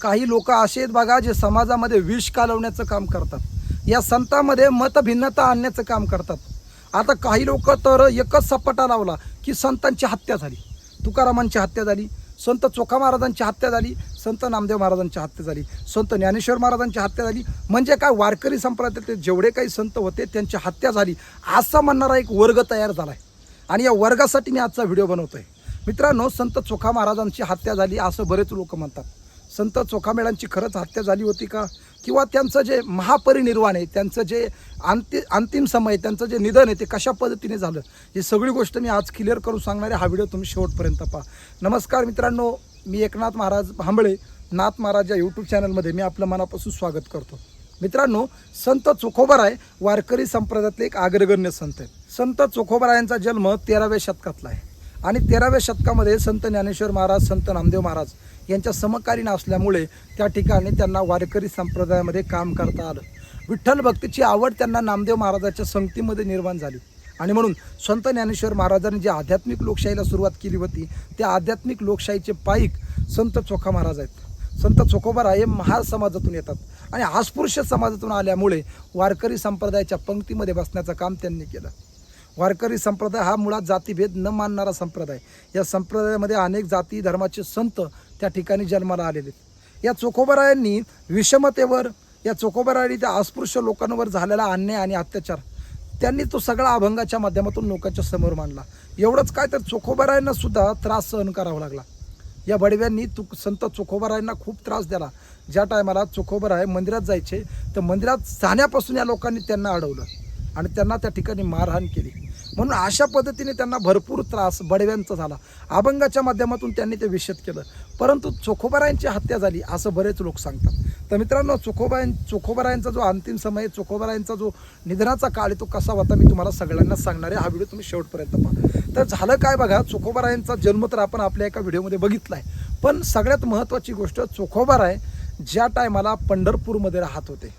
काही लोक असे आहेत बघा जे समाजामध्ये विष कालवण्याचं काम करतात. या संतामध्ये मतभिन्नता आणण्याचं काम करतात. आता काही लोक तर एकच सपाटा लावला की संतांची हत्या झाली. तुकारामांची हत्या झाली संत चोखा महाराजांची हत्या झाली संत नामदेव महाराजांची हत्या झाली संत ज्ञानेश्वर महाराजांची हत्या झाली. म्हणजे काय वारकरी संप्रदायातले जेवढे काही संत होते त्यांची हत्या झाली असा म्हणणारा एक वर्ग तयार झाला आहे आणि या वर्गासाठी मी आजचा व्हिडिओ बनवतो आहे मित्रांनो संत चोखा महाराजांची हत्या झाली असं बरेच लोक म्हणतात. संत चोखामेळांची खरंच हत्या झाली होती का? किंवा त्यांचं जे महापरिनिर्वाण आहे त्यांचं जे अंति अंतिम समय त्यांचं जे निधन आहे ते कशा पद्धतीने झालं? ही सगळी गोष्ट मी आज क्लिअर करून सांगणार आहे. हा व्हिडिओ तुम्ही शेवटपर्यंत पहा. नमस्कार मित्रांनो मी एकनाथ महाराज भांबळे नाथ महाराज या यूट्यूब चॅनलमध्ये मी आपलं मनापासून स्वागत करतो. मित्रांनो संत चोखोबराय वारकरी संप्रदायातले एक अग्रगण्य संत आहेत. संत चोखोबरायांचा जन्म तेराव्या शतकातला आहे. आणि तेराव्या शतकामध्ये संत ज्ञानेश्वर महाराज संत नामदेव महाराज यांच्या समकालीन असल्यामुळे त्या ठिकाणी त्यांना वारकरी संप्रदायामध्ये काम करता आलं. विठ्ठल भक्तीची आवड त्यांना नामदेव महाराजाच्या संगतीमध्ये निर्माण झाली. आणि म्हणून संत ज्ञानेश्वर महाराजांनी जी आध्यात्मिक लोकशाहीला सुरुवात केली होती त्या आध्यात्मिक लोकशाहीचे पाईक संत चोखा महाराज आहेत. संत चोखोबारा हे महार समाजातून येतात आणि अस्पृश्य समाजातून आल्यामुळे वारकरी संप्रदायाच्या पंक्तीमध्ये बसण्याचं काम त्यांनी केलं. वारकरी संप्रदाय हा मुळात जातीभेद न मानणारा संप्रदाय. या संप्रदायामध्ये अनेक जाती धर्माचे संत त्या ठिकाणी जन्माला आलेले आहेत. या चोखोबरायांनी विषमतेवर या चोखोबरायांनी त्या अस्पृश्य लोकांवर झालेला अन्याय आणि अत्याचार त्यांनी तो सगळा अभंगाच्या माध्यमातून लोकांच्या समोर मांडला. एवढंच काय तर चोखोबरायांना सुद्धा त्रास सहन करावा लागला. या बडव्यांनी तु संत चोखोबरायांना खूप त्रास दिला. ज्या टायमाला चोखोबराय मंदिरात जायचे तर मंदिरात जाण्यापासून या लोकांनी त्यांना अडवलं आणि त्यांना त्या ठिकाणी मारहाण केली. म्हणून अशा पद्धतीने त्यांना भरपूर त्रास बडव्यांचा झाला. अभंगाच्या माध्यमातून त्यांनी ते विषद केलं. परंतु चोखोबरायांची हत्या झाली असं बरेच लोक सांगतात. तर मित्रांनो चोखोबायां चोखोबरायांचा जो अंतिम समय चोखोबरायांचा जो निधनाचा काळ आहे तो कसा होता मी तुम्हाला सगळ्यांना सांगणार आहे. हा व्हिडिओ तुम्ही शेवटपर्यंत पहा. तर झालं काय बघा चोखोबरायांचा जन्म तर आपण आपल्या एका व्हिडिओमध्ये बघितला आहे पण सगळ्यात महत्त्वाची गोष्ट चोखोबराय ज्या टायमाला पंढरपूरमध्ये राहत होते.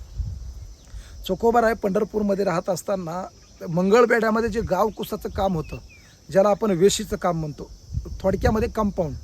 चोखोबराय पंढरपूरमध्ये राहत असताना मंगळबेड्यामध्ये जे गाव कुसाचं काम होतं ज्याला आपण वेशीचं काम म्हणतो थोडक्यामध्ये कंपाऊंड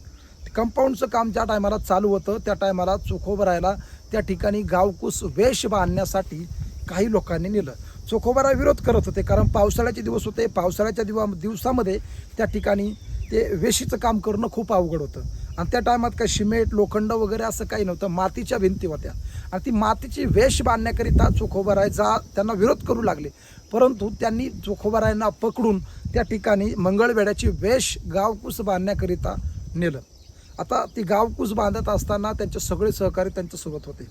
कंपाऊंडचं काम ज्या टायमाला चालू होतं त्या टायमाला चोखोबरायला त्या ठिकाणी गावकुस वेश बांधण्यासाठी काही लोकांनी नेलं. चोखोबरा विरोध करत होते कारण पावसाळ्याचे दिवस होते. पावसाळ्याच्या दिवा दिवसामध्ये त्या ठिकाणी ते वेशीचं काम करणं खूप अवघड होतं. आणि त्या टायमात काही सिमेंट लोखंड वगैरे असं काही नव्हतं. मातीच्या भिंती होत्या. आणि ती मातीची वेश बांधण्याकरिता चोखोबरायचा त्यांना विरोध करू लागले. परंतु त्यांनी चोखोबरायांना पकडून त्या ठिकाणी मंगळवेड्याची वेश गावकुस बांधण्याकरिता नेलं. आता ती गावकुस बांधत असताना त्यांचे सगळे सहकारी त्यांच्यासोबत होते.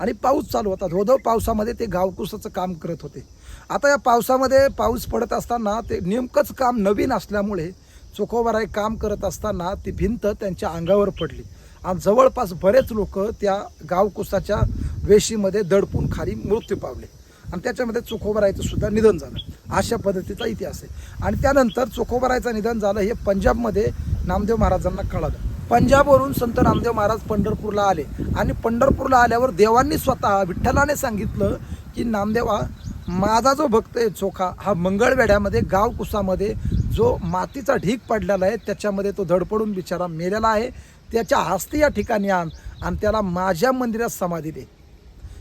आणि पाऊस चालू होता. धोधव पावसामध्ये ते गावकुसाचं काम करत होते. आता या पावसामध्ये पाऊस पडत असताना ते नेमकंच काम नवीन असल्यामुळे चोखोबराय काम करत असताना ती भिंत त्यांच्या अंगावर पडली. आणि जवळपास बरेच लोक त्या गावकुसाच्या वेशीमध्ये दडपून खाली मृत्यू पावले. आणि त्याच्यामध्ये चोखोबरायचं सुद्धा निधन झालं. अशा पद्धतीचा इतिहास आहे. आणि त्यानंतर चोखोबरायचं निधन झालं हे पंजाबमध्ये नामदेव महाराजांना कळालं. पंजाबवरून संत नामदेव महाराज पंढरपूरला आले. आणि पंढरपूरला आल्यावर देवांनी स्वतः विठ्ठलाने सांगितलं की नामदेवा माझा जो भक्त आहे चोखा हा मंगळवेढ्यामध्ये गावकुसामध्ये जो मातीचा ढीक पडलेला आहे त्याच्यामध्ये तो धडपडून बिचारा मेलेला आहे. त्याच्या हस्ते या ठिकाणी आण आणि त्याला माझ्या मंदिरात समाधी दे.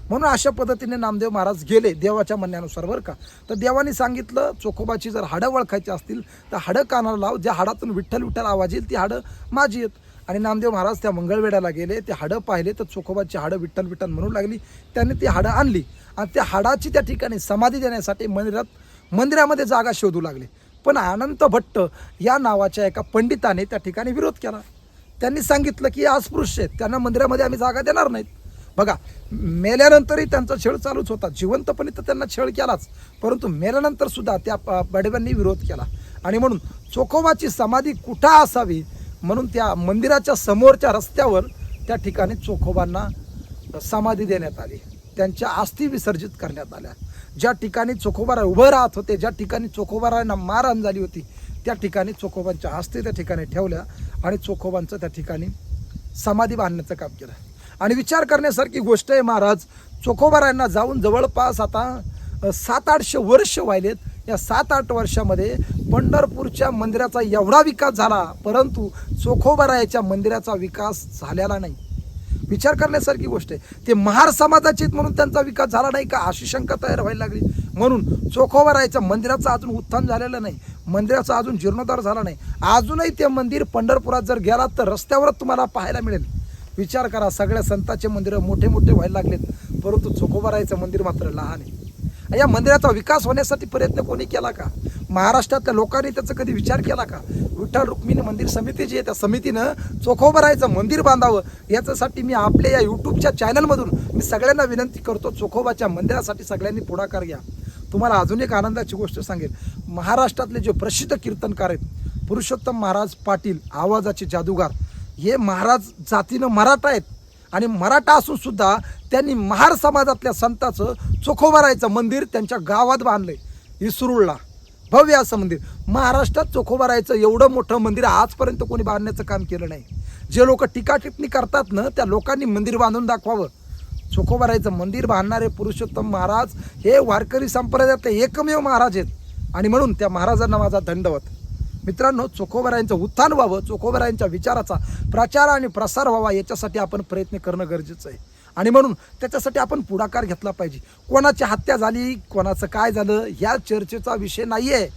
म्हणून अशा पद्धतीने नामदेव महाराज गेले देवाच्या म्हणण्यानुसार बरं का. तर देवाने सांगितलं चोखोबाची जर हाडं ओळखायची असतील तर हाडं कानाला लाव ज्या हाडातून विठ्ठल विठ्ठल आवाज येईल ती हाडं माझी आहेत. आणि नामदेव महाराज त्या मंगळवेड्याला गेले ते हाडं पाहिले तर चोखोबाची हाडं विठ्ठल विठ्ठल म्हणू लागली. त्यांनी ती हाडं आणली आणि त्या हाडाची त्या ठिकाणी समाधी देण्यासाठी मंदिरात मंदिरामध्ये जागा शोधू लागले. पण अनंत भट्ट या नावाच्या एका पंडिताने त्या ठिकाणी विरोध केला. त्यांनी सांगितलं की अस्पृश्य आहेत. त्यांना मंदिरामध्ये आम्ही जागा देणार नाहीत. बघा मेल्यानंतरही त्यांचा छळ चालूच होता. जिवंतपणे तर त्यांना छळ केलाच. परंतु मेल्यानंतर सुद्धा त्या बडव्यांनी विरोध केला. आणि म्हणून चोखोबाची समाधी कुठं असावी म्हणून त्या मंदिराच्या समोरच्या रस्त्यावर त्या ठिकाणी चोखोबांना समाधी देण्यात आली. त्यांच्या अस्थी विसर्जित करण्यात आल्या. ज्या ठिकाणी चोखोबारा उभं राहत होते ज्या ठिकाणी चोखोबारांना मारहाण झाली होती त्या ठिकाणी चोखोबांच्या हस्ते त्या ठिकाणी ठेवल्या आणि चोखोबांचं त्या ठिकाणी समाधी बांधण्याचं काम केलं. आणि विचार करण्यासारखी गोष्ट आहे महाराज चोखोबारांना जाऊन जवळपास आता सात आठशे वर्ष व्हायलेत. या सात आठ वर्षामध्ये पंढरपूरच्या मंदिराचा एवढा विकास झाला परंतु चोखोबारायाच्या मंदिराचा विकास झालेला नाही. विचार करण्यासारखी गोष्ट आहे. ते महार समाजाचे म्हणून त्यांचा विकास झाला नाही का? अशी शंका तयार व्हायला लागली. म्हणून चोखोबा मंदिराचं अजून उत्थान झालेलं नाही. मंदिराचा अजून जीर्णोद्धार झाला नाही. अजूनही ते मंदिर पंढरपुरात जर गेलात तर रस्त्यावरच तुम्हाला पाहायला मिळेल. विचार करा सगळ्या संतांचे मंदिरं मोठे मोठे व्हायला लागलेत. परंतु चोखोबारायचं मंदिर मात्र लहान आहे. या मंदिराचा विकास होण्यासाठी प्रयत्न कोणी केला का? महाराष्ट्रातल्या लोकांनी त्याचा कधी विचार केला का? विठ्ठल रुक्मिणी मंदिर समिती जी आहे त्या समितीनं चोखोबारायचं मंदिर बांधावं याच्यासाठी मी आपल्या या यूट्यूबच्या चॅनलमधून मी सगळ्यांना विनंती करतो चोखोबाच्या मंदिरासाठी सगळ्यांनी पुढाकार घ्या. तुम्हाला अजून एक आनंदाची गोष्ट सांगेल महाराष्ट्रातले जे प्रसिद्ध कीर्तनकार आहेत पुरुषोत्तम महाराज पाटील आवाजाचे जादूगार हे महाराज जातीनं मराठा आहेत आणि मराठा असून सुद्धा त्यांनी महार समाजातल्या संताचं चोखोबारायचं मंदिर त्यांच्या गावात बांधलंय इसरूळला. भव्य असं मंदिर. महाराष्ट्रात चोखोबारायचं एवढं मोठं मंदिर आजपर्यंत कोणी बांधण्याचं काम केलं नाही. जे लोक टीका टिप्पणी करतात ना त्या लोकांनी मंदिर बांधून दाखवावं. चोखोबारायचं मंदिर बांधणारे पुरुषोत्तम महाराज हे वारकरी संप्रदायातले एकमेव महाराज आहेत. आणि म्हणून त्या महाराजांना माझा दंडवत मित्रांनो चोखोबरायांचं उत्थान व्हावं चोखोबरायांच्या विचाराचा प्रचार आणि प्रसार व्हावा याच्यासाठी आपण प्रयत्न करणं गरजेचं आहे. आणि म्हणून त्याच्यासाठी आपण पुढाकार घेतला पाहिजे. कोणाची हत्या झाली कोणाचं काय झालं ह्या चर्चेचा विषय नाही आहे